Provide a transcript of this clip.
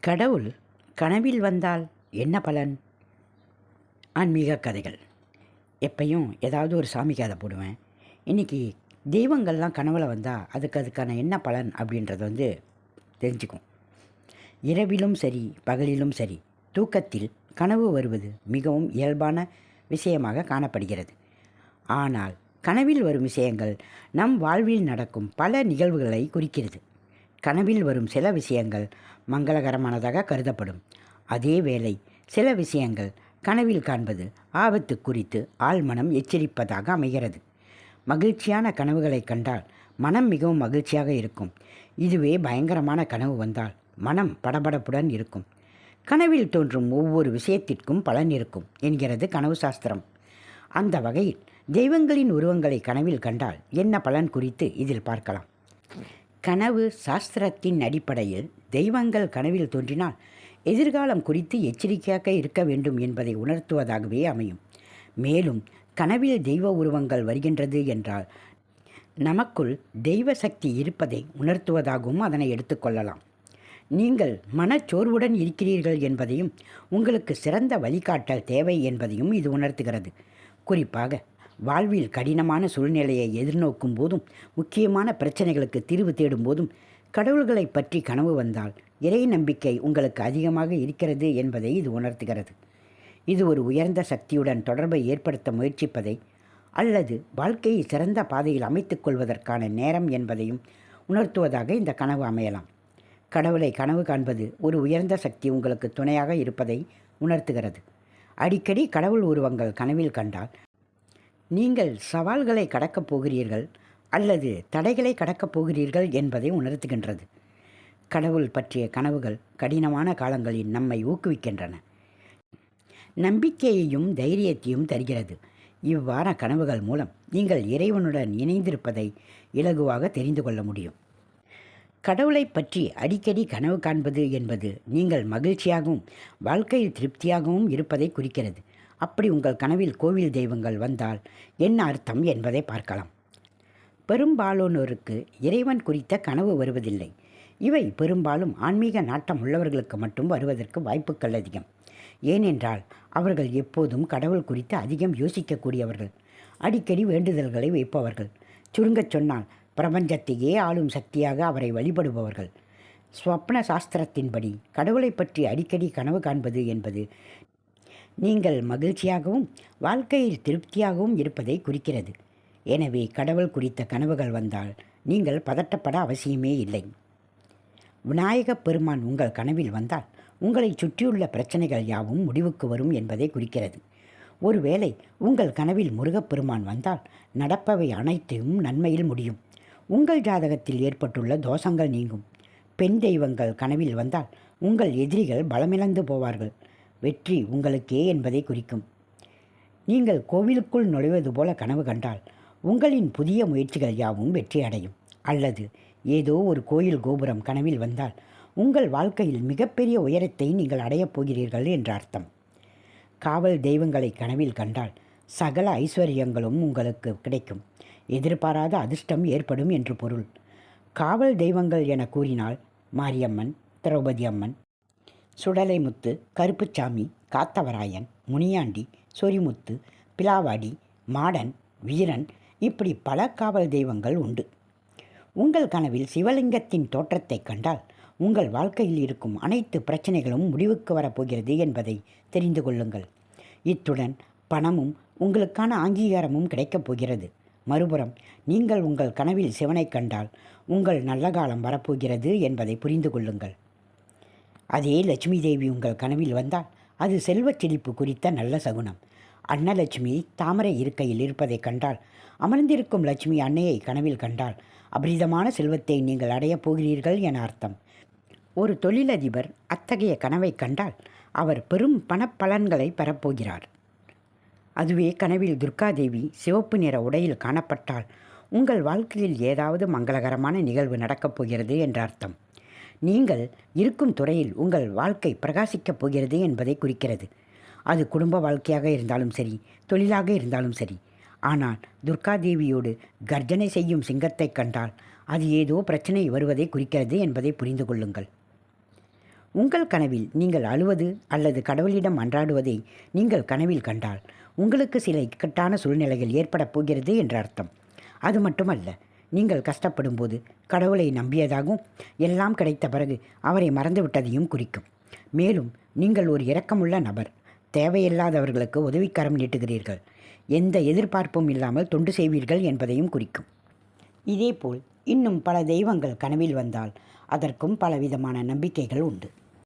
கடவுள் கனவில் வந்தால் என்ன பலன்? ஆன்மீக கதைகள். எப்பையும் ஏதாவது ஒரு சாமி கதை போடுவேன். இன்றைக்கி தெய்வங்கள்லாம் கனவுல வந்தால் அதுக்கு அதுக்கான என்ன பலன் அப்படின்றத வந்து தெரிஞ்சுக்கும். இரவிலும் சரி பகலிலும் சரி தூக்கத்தில் கனவு வருவது மிகவும் இயல்பான விஷயமாக காணப்படுகிறது. ஆனால் கனவில் வரும் விஷயங்கள் நம் வாழ்வில் நடக்கும் பல நிகழ்வுகளை குறிக்கிறது. கனவில் வரும் சில விஷயங்கள் மங்களகரமானதாக கருதப்படும். அதே வேளை சில விஷயங்கள் கனவில் காண்பது ஆபத்து குறித்து ஆழ்மனம் எச்சரிப்பதாக அமைகிறது. மகிழ்ச்சியான கனவுகளை கண்டால் மனம் மிகவும் மகிழ்ச்சியாக இருக்கும். இதுவே பயங்கரமான கனவு வந்தால் மனம் படபடப்புடன் இருக்கும். கனவில் தோன்றும் ஒவ்வொரு விஷயத்திற்கும் பலன் இருக்கும் என்கிறது கனவு சாஸ்திரம். அந்த வகையில் தெய்வங்களின் உருவங்களை கனவில் கண்டால் என்ன பலன் குறித்து இதில் பார்க்கலாம். கனவு சாஸ்திரத்தின் அடிப்படையில் தெய்வங்கள் கனவில் தோன்றினால் எதிர்காலம் குறித்து எச்சரிக்கையாக இருக்க வேண்டும் என்பதை உணர்த்துவதாகவே அமையும். மேலும் கனவில் தெய்வ உருவங்கள் வருகின்றது என்றால் நமக்குள் தெய்வ சக்தி இருப்பதை உணர்த்துவதாகவும் அதனை எடுத்துக்கொள்ளலாம் நீங்கள் மனச்சோர்வுடன் இருக்கிறீர்கள் என்பதையும் உங்களுக்கு சிறந்த வழிகாட்டல் தேவை என்பதையும் இது உணர்த்துகிறது. குறிப்பாக வாழ்வில் கடினமான சூழ்நிலையை எதிர்நோக்கும் போதும் முக்கியமான பிரச்சனைகளுக்கு தீர்வு தேடும் போதும் கடவுள்களை பற்றி கனவு வந்தால் இறை நம்பிக்கை உங்களுக்கு அதிகமாக இருக்கிறது என்பதை இது உணர்த்துகிறது. இது ஒரு உயர்ந்த சக்தியுடன் தொடர்பை ஏற்படுத்த முயற்சிப்பதை அல்லது வாழ்க்கையை சிறந்த பாதையில் அமைத்துக் கொள்வதற்கான நேரம் என்பதையும் உணர்த்துவதாக இந்த கனவு அமையலாம். கடவுளை கனவு காண்பது ஒரு உயர்ந்த சக்தி உங்களுக்கு துணையாக இருப்பதை உணர்த்துகிறது. அடிக்கடி கடவுள் உருவங்கள் கனவில் கண்டால் நீங்கள் சவால்களை கடக்கப் போகிறீர்கள் அல்லது தடைகளை கடக்கப் போகிறீர்கள் என்பதை உணர்த்துகின்றது. கடவுள் பற்றிய கனவுகள் கடினமான காலங்களில் நம்மை ஊக்குவிக்கின்றன. நம்பிக்கையையும் தைரியத்தையும் தருகிறது. இவ்வாற கனவுகள் மூலம் நீங்கள் இறைவனுடன் இணைந்திருப்பதை இலகுவாக தெரிந்து கொள்ள முடியும். கடவுளை பற்றி அடிக்கடி கனவு காண்பது என்பது நீங்கள் மகிழ்ச்சியாகவும் வாழ்க்கையில் திருப்தியாகவும் இருப்பதை குறிக்கிறது. அப்படி உங்கள் கனவில் கோவில் தெய்வங்கள் வந்தால் என்ன அர்த்தம் என்பதை பார்க்கலாம். பெரும்பாலானோருக்கு இறைவன் குறித்த கனவு வருவதில்லை. இவை பெரும்பாலும் ஆன்மீக நாட்டம் உள்ளவர்களுக்கு மட்டும் வருவதற்கு வாய்ப்புகள் அதிகம். ஏனென்றால் அவர்கள் எப்போதும் கடவுள் குறித்து அதிகம் யோசிக்கக்கூடியவர்கள். அடிக்கடி வேண்டுதல்களை வைப்பவர்கள். சுருங்கச் சொன்னால் பிரபஞ்சத்தையே ஆளும் சக்தியாக அவரை வழிபடுபவர்கள். ஸ்வப்ன சாஸ்திரத்தின்படி கடவுளை பற்றி அடிக்கடி கனவு காண்பது என்பது நீங்கள் மகிழ்ச்சியாகவும் வாழ்க்கையில் திருப்தியாகவும் இருப்பதை குறிக்கிறது. எனவே கடவுள் குறித்த கனவுகள் வந்தால் நீங்கள் பதட்டப்பட அவசியமே இல்லை. விநாயகப் பெருமான் உங்கள் கனவில் வந்தால் உங்களை சுற்றியுள்ள பிரச்சனைகள் யாவும் முடிவுக்கு வரும் என்பதை குறிக்கிறது. ஒருவேளை உங்கள் கனவில் முருகப்பெருமான் வந்தால் நடப்பவை அனைத்தையும் நன்மையில் முடியும். உங்கள் ஜாதகத்தில் ஏற்பட்டுள்ள தோஷங்கள் நீங்கும். பெண் தெய்வங்கள் கனவில் வந்தால் உங்கள் எதிரிகள் பலமிழந்து போவார்கள். வெற்றி உங்களுக்கே என்பதை குறிக்கும். நீங்கள் கோவிலுக்குள் நுழைவது போல கனவு கண்டால் உங்களின் புதிய முயற்சிகள் யாவும் வெற்றி அடையும். அல்லது ஏதோ ஒரு கோயில் கோபுரம் கனவில் வந்தால் உங்கள் வாழ்க்கையில் மிகப்பெரிய உயரத்தை நீங்கள் அடையப் போகிறீர்கள் என்ற அர்த்தம். காவல் தெய்வங்களை கனவில் கண்டால் சகல ஐஸ்வர்யங்களும் உங்களுக்கு கிடைக்கும். எதிர்பாராத அதிர்ஷ்டம் ஏற்படும் என்று பொருள். காவல் தெய்வங்கள் என கூறினால் மாரியம்மன் திரௌபதி அம்மன் சுடலைமுத்து கருப்புச்சாமி காத்தவராயன் முனியாண்டி சொரிமுத்து பிலாவாடி மாடன் வீரன் இப்படி பல காவல் தெய்வங்கள் உண்டு. உங்கள் கனவில் சிவலிங்கத்தின் தோற்றத்தை கண்டால் உங்கள் வாழ்க்கையில் இருக்கும் அனைத்து பிரச்சனைகளும் முடிவுக்கு வரப்போகிறது என்பதை தெரிந்து கொள்ளுங்கள். இத்துடன் பணமும் உங்களுக்கான அங்கீகாரமும் கிடைக்கப் போகிறது. மறுபுறம் நீங்கள் உங்கள் கனவில் சிவனை கண்டால் உங்கள் நல்ல காலம் வரப்போகிறது என்பதை புரிந்து கொள்ளுங்கள். அதே லட்சுமி தேவி உங்கள் கனவில் வந்தால் அது செல்வச் செழிப்பு குறித்த நல்ல சகுனம். அன்னலட்சுமி தாமரை இருக்கையில் இருப்பதைக் கண்டால் அமர்ந்திருக்கும் லட்சுமி அன்னையை கனவில் கண்டால் அபரிதமான செல்வத்தை நீங்கள் அடையப் போகிறீர்கள் என அர்த்தம். ஒரு தொழிலதிபர் அத்தகைய கனவை கண்டால் அவர் பெரும் பணப்பலன்களை பெறப்போகிறார். அதுவே கனவில் துர்காதேவி சிவப்பு நிற உடையில் காணப்பட்டால் உங்கள் வாழ்க்கையில் ஏதாவது மங்களகரமான நிகழ்வு நடக்கப் போகிறது என்ற அர்த்தம். நீங்கள் இருக்கும் துறையில் உங்கள் வாழ்க்கை பிரகாசிக்கப் போகிறது என்பதை குறிக்கிறது. அது குடும்ப வாழ்க்கையாக இருந்தாலும் சரி தொழிலாக இருந்தாலும் சரி. ஆனால் துர்காதேவியோடு கர்ஜனை செய்யும் சிங்கத்தை கண்டால் அது ஏதோ பிரச்சனை வருவதை குறிக்கிறது என்பதை புரிந்து கொள்ளுங்கள். உங்கள் கனவில் நீங்கள் அழுவது அல்லது கடவுளிடம் அன்றாடுவதை நீங்கள் கனவில் கண்டால் உங்களுக்கு சில இக்கட்டான சூழ்நிலைகள் ஏற்படப் போகிறது என்ற அர்த்தம். அது மட்டுமல்ல நீங்கள் கஷ்டப்படும் போது கடவுளை நம்பியதாகவும் எல்லாம் கிடைத்த பிறகு அவரை மறந்துவிட்டதையும் குறிக்கும். மேலும் நீங்கள் ஒரு இரக்கமுள்ள நபர் தேவையில்லாதவர்களுக்கு உதவிக்கரம் நீட்டுகிறீர்கள். எந்த எதிர்பார்ப்பும் இல்லாமல் தொண்டு செய்வீர்கள் என்பதையும் குறிக்கும். இதேபோல் இன்னும் பல தெய்வங்கள் கனவில் வந்தால் அதற்கும் பலவிதமான நம்பிக்கைகள் உண்டு.